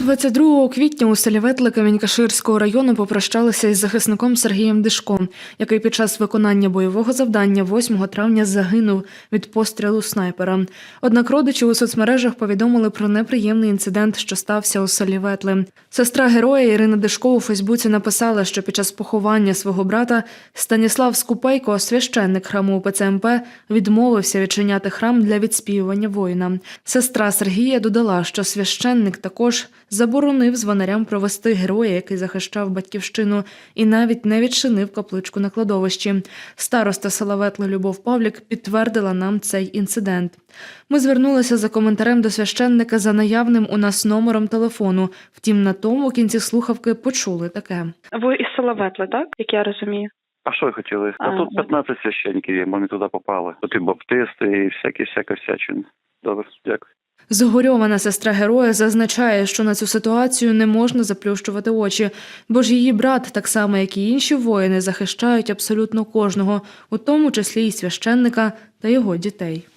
22 квітня у селі Ветли Камінькаширського району попрощалися із захисником Сергієм Дишком, який під час виконання бойового завдання 8 травня загинув від пострілу снайпера. Однак родичі у соцмережах повідомили про неприємний інцидент, що стався у селі Ветли. Сестра героя Ірина Дишко у Фейсбуці написала, що під час поховання свого брата Станіслав Скупейко, священник храму УПЦ МП, відмовився відчиняти храм для відспівування воїна. Сестра Сергія додала, що священник також заборонив звонарям провести героя, який захищав батьківщину, і навіть не відчинив капличку на кладовищі. Староста села Ветли Любов Павлік підтвердила нам цей інцидент. Ми звернулися за коментарем до священника за наявним у нас номером телефону. Втім, на тому кінці слухавки почули таке. Ви із села Ветли, так? Як я розумію. А що ви хотіли? А, А тут ну. 15 священників є, ми не туди попали. Тут і баптисти, і всякі всяка всячина. Добре, дякую. Згорьована сестра героя зазначає, що на цю ситуацію не можна заплющувати очі, бо ж її брат, так само як і інші воїни, захищають абсолютно кожного, у тому числі і священника та його дітей.